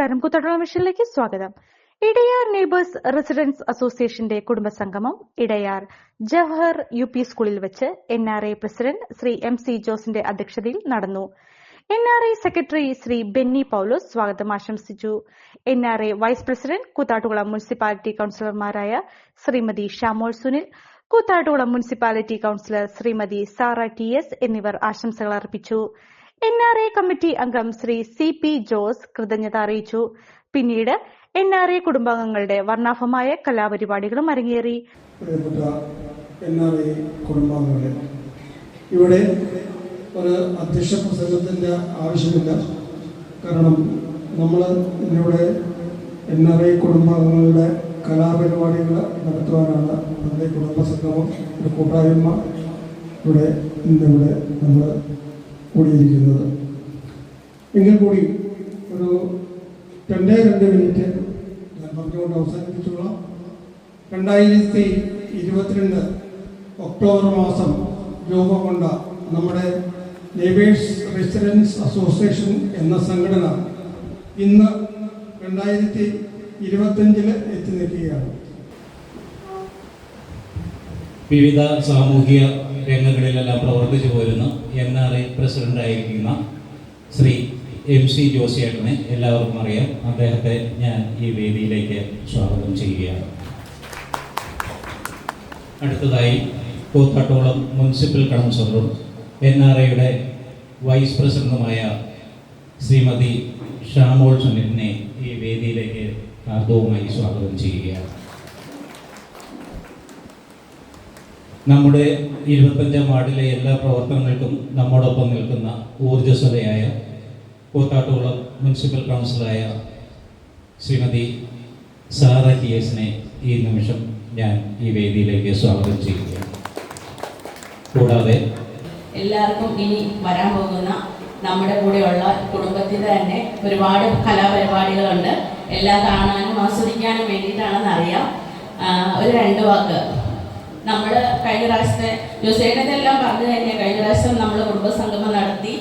കൂത്താട്ടുള്ള മിഷനിലേക്ക് സ്വാഗതം. Edayar neighbours residence അസോസിയേഷന്റെ കുടുംബസംഗമം ഇടയാർ ജവഹർ യു പി സ്കൂളിൽ വെച്ച് N R I president Shri M C ജോസിന്റെ അധ്യക്ഷതയിൽ നടന്നു. N R I secretary Shri Benny Paulose സ്വാഗതം ആശംസിച്ചു. N R I vice president Koothattukulam municipality കൌൺസിലർമാരായ Shrimati Shamol Sunil Koothattukulam municipality councillor Shrimati Sara T S എന്നിവർ ആശംസകൾ അർപ്പിച്ചു. N R I committee അംഗം Shri C P Jose കൃതജ്ഞത അറിയിച്ചു. പിന്നീട് എൻ ആർ ഐ കുടുംബാംഗങ്ങളുടെ വർണാഭമായ കലാപരിപാടികളും അരങ്ങേറി. ഇവിടെ ഒരു അധ്യക്ഷ പ്രസംഗത്തിന്റെ ആവശ്യമില്ല. കാരണം നമ്മൾ ഇന്നിവിടെ എൻ ആർ ഐ കുടുംബാംഗങ്ങളുടെ കലാപരിപാടികൾ നടത്തുവാനാണ് നമ്മുടെ കുടുംബസംഗമം ഒരു കൂട്ടായ്മ ഇവിടെ ഇന്നിവിടെ നമ്മൾ കൂടിയിരിക്കുന്നത്. എങ്കിൽ കൂടി ഒരു രണ്ടേ രണ്ട് മിനിറ്റ് ഞാൻ പറഞ്ഞുകൊണ്ട് അവസാനിപ്പിച്ചോളാം. രണ്ടായിരത്തി ഇരുപത്തിരണ്ട് ഒക്ടോബർ മാസം രൂപം കൊണ്ട നമ്മുടെ ലേബേഴ്സ് റെസിഡൻസ് അസോസിയേഷൻ എന്ന സംഘടന ഇന്ന് രണ്ടായിരത്തി ഇരുപത്തഞ്ചിൽ എത്തി നിൽക്കുകയാണ്. വിവിധ സാമൂഹിക രംഗങ്ങളിലെല്ലാം പ്രവർത്തിച്ചു പോരുന്ന എൻ ആർ ഐ പ്രസിഡന്റായിരിക്കുന്ന ശ്രീ എം സി ജോസിയേട്ടനെ എല്ലാവർക്കും അറിയാം. അദ്ദേഹത്തെ ഞാൻ ഈ വേദിയിലേക്ക് സ്വാഗതം ചെയ്യുകയാണ്. അടുത്തതായി കൂത്താട്ടോളം മുനിസിപ്പൽ കൗൺസിലറും എൻ ആർ ഐയുടെ വൈസ് പ്രസിഡന്റുമായ ശ്രീമതി ഷാമോൾ സുനിലിനെ ഈ വേദിയിലേക്ക് ഹാർദവുമായി സ്വാഗതം ചെയ്യുകയാണ്. നമ്മുടെ ഇരുപത്തഞ്ചാം വാർഡിലെ എല്ലാ പ്രവർത്തനങ്ങൾക്കും നമ്മോടൊപ്പം നിൽക്കുന്ന ഊർജസ്വതയായ കൂത്താട്ടുകുളം മുനിസിപ്പൽ കൗൺസിലായ ശ്രീമതി സാറ ടി എസിനെ ഈ നിമിഷം ഞാൻ ഈ വേദിയിലേക്ക് സ്വാഗതം ചെയ്യുകയാണ്. കൂടാതെ എല്ലാവർക്കും ഇനി വരാൻ പോകുന്ന നമ്മുടെ കൂടെയുള്ള കുടുംബത്തിൽ തന്നെ ഒരുപാട് കലാപരിപാടികളുണ്ട്. എല്ലാം കാണാനും ആസ്വദിക്കാനും വേണ്ടിയിട്ടാണെന്ന് അറിയാം ഒരു രണ്ട് വാക്ക്. നമ്മൾ കഴിഞ്ഞ പ്രാവശ്യത്തെ ജോസേട്ടത്തെ എല്ലാം പറഞ്ഞു തന്നെ കഴിഞ്ഞ പ്രാവശ്യം നമ്മൾ കുടുംബസംഗമം നടത്തി.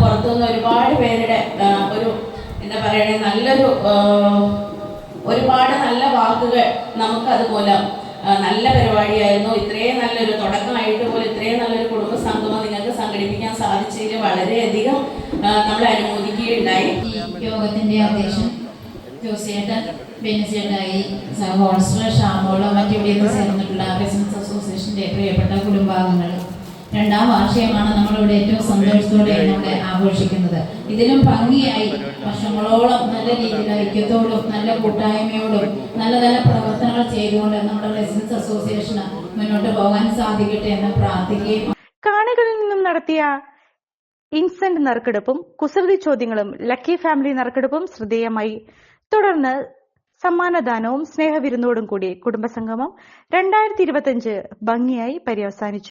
പുറത്തുനിന്ന് ഒരുപാട് പേരുടെ ഒരു എന്താ പറയണേ നല്ലൊരു ഒരുപാട് നല്ല വാക്കുകൾ നമുക്കത് മൂലം ആ, നല്ല പരിപാടിയായിരുന്നു. ഇത്രയും നല്ലൊരു തുടക്കമായിട്ട് പോലും ഇത്രയും നല്ലൊരു കുടുംബ സംഗമം നിങ്ങൾക്ക് സംഘടിപ്പിക്കാൻ സാധിച്ചതിൽ വളരെയധികം നമ്മൾ അനുമോദിക്കുകയുണ്ടായി. യോഗത്തിന്റെ അധ്യക്ഷൻ ജോസിയേട്ടൻ ബെനിച്ചേട്ടായി ഹോൾസ്റ്റർ ഷാമോൾ മറ്റിവിടെയൊക്കെ ചേർന്നിട്ടുള്ള ബിസിനസ് അസോസിയേഷന്റെ പ്രിയപ്പെട്ട കുടുംബാംഗങ്ങൾ. രണ്ടാം വാർഷികമാണ് നമ്മളിവിടെ ഏറ്റവും സന്തോഷത്തോടെ നമ്മുടെ ആഘോഷിക്കുന്നത്. ഇതിലും ഭംഗിയായി വർഷങ്ങളോളം നല്ല രീതിയിൽ ഐക്യത്തോടും നല്ല കൂട്ടായ്മയോടും നല്ല നല്ല പ്രവർത്തനങ്ങൾ ചെയ്തുകൊണ്ട് നമ്മുടെ റെസിഡൻസ് അസോസിയേഷന് മുന്നോട്ട് പോകാൻ സാധിക്കട്ടെ എന്ന് പ്രാർത്ഥിക്കുകയും കാണികളിൽ നിന്നും നടത്തിയ ഇൻസെന്റ് നറുക്കെടുപ്പും കുസൃതി ചോദ്യങ്ങളും ലക്കി ഫാമിലി നറുക്കെടുപ്പും ശ്രദ്ധേയമായി. തുടർന്ന് സമ്മാനദാനവും സ്നേഹവിരുന്നോടും കൂടി കുടുംബസംഗമം രണ്ടായിരത്തി ഇരുപത്തിയഞ്ച് ഭംഗിയായി പര്യവസാനിച്ചു.